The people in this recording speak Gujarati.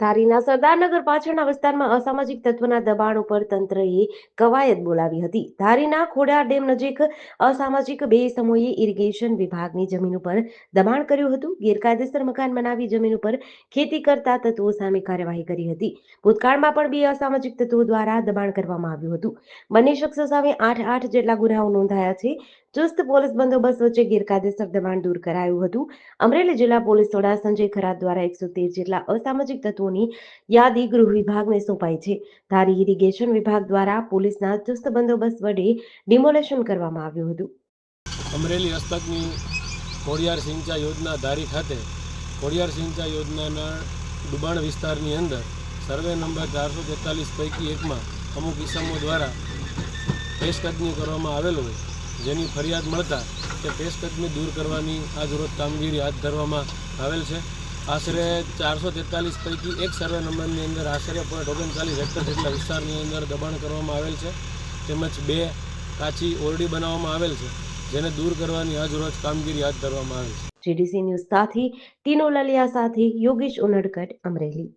ધારીના સરદારનગર પાછળના વિસ્તારમાં અસામાજિક તત્વના દબાણ ઉપર તંત્રએ કવાયત બોલાવી હતી. ધારીના ખોડા ડેમ નજીક અસામાજિક બે સમૂહે ઇરિગેશન વિભાગની જમીન ઉપર દબાણ કર્યું હતું. ગેરકાયદેસર મકાન બનાવી જમીન ઉપર ખેતી કરતા તત્વો સામે કાર્યવાહી કરી હતી. ભૂતકાળમાં પણ બે અસામાજિક તત્વો દ્વારા દબાણ કરવામાં આવ્યું હતું. બંને શખ્સો સામે આઠ આઠ જેટલા ગુનાઓ નોંધાયા છે. ચુસ્ત પોલીસ બંદોબસ્ત વચ્ચે ગેરકાયદેસર દબાણ દૂર કરાયું હતું. અમરેલી જિલ્લા પોલીસ વડા સંજય ખરાત દ્વારા એકસો તેર જેટલા અસામાજિક તત્વોની યાદી ગૃહ વિભાગને સોંપાઈ છે. ધારી ઇરિગેશન વિભાગ દ્વારા પોલીસના ચુસ્ત બંદોબસ્ત વડે ડિમોલેશન કરવામાં આવ્યું હતું. અમરેલી હસ્તકની ખોડિયાર સિંચાઈ યોજના ધારી ખાતે ખોડિયાર સિંચાઈ યોજનાના ડુબાણ વિસ્તારની અંદર સર્વે નંબર ચારસો તેતાલીસ પૈકી એકમાં અમુક ઇસમો દ્વારા પેશકદમી કરવામાં આવેલ હોય. જેની ફરિયાદ મળતા તે પેશકદમી દૂર કરવાની આજરોજ કામગીરી હાથ ધરવામાં આવેલ છે. આશરે ચારસો તેતાલીસ પૈકી એક સર્વે નંબરની અંદર આશરે પોઈન્ટ ઓગણચાલીસ હેક્ટર જેટલા વિસ્તારની અંદર દબાણ કરવામાં આવેલ છે. તેમજ બે કાચી ઓરડી બનાવવામાં આવેલ છે, જેને દૂર કરવાની આજરોજ કામગીરી હાથ ધરવામાં આવેલ છે. જીડીસી ન્યૂઝ સાથે તીનો લલિયા સાથે યોગેશ ઉનડકટ અમરેલી.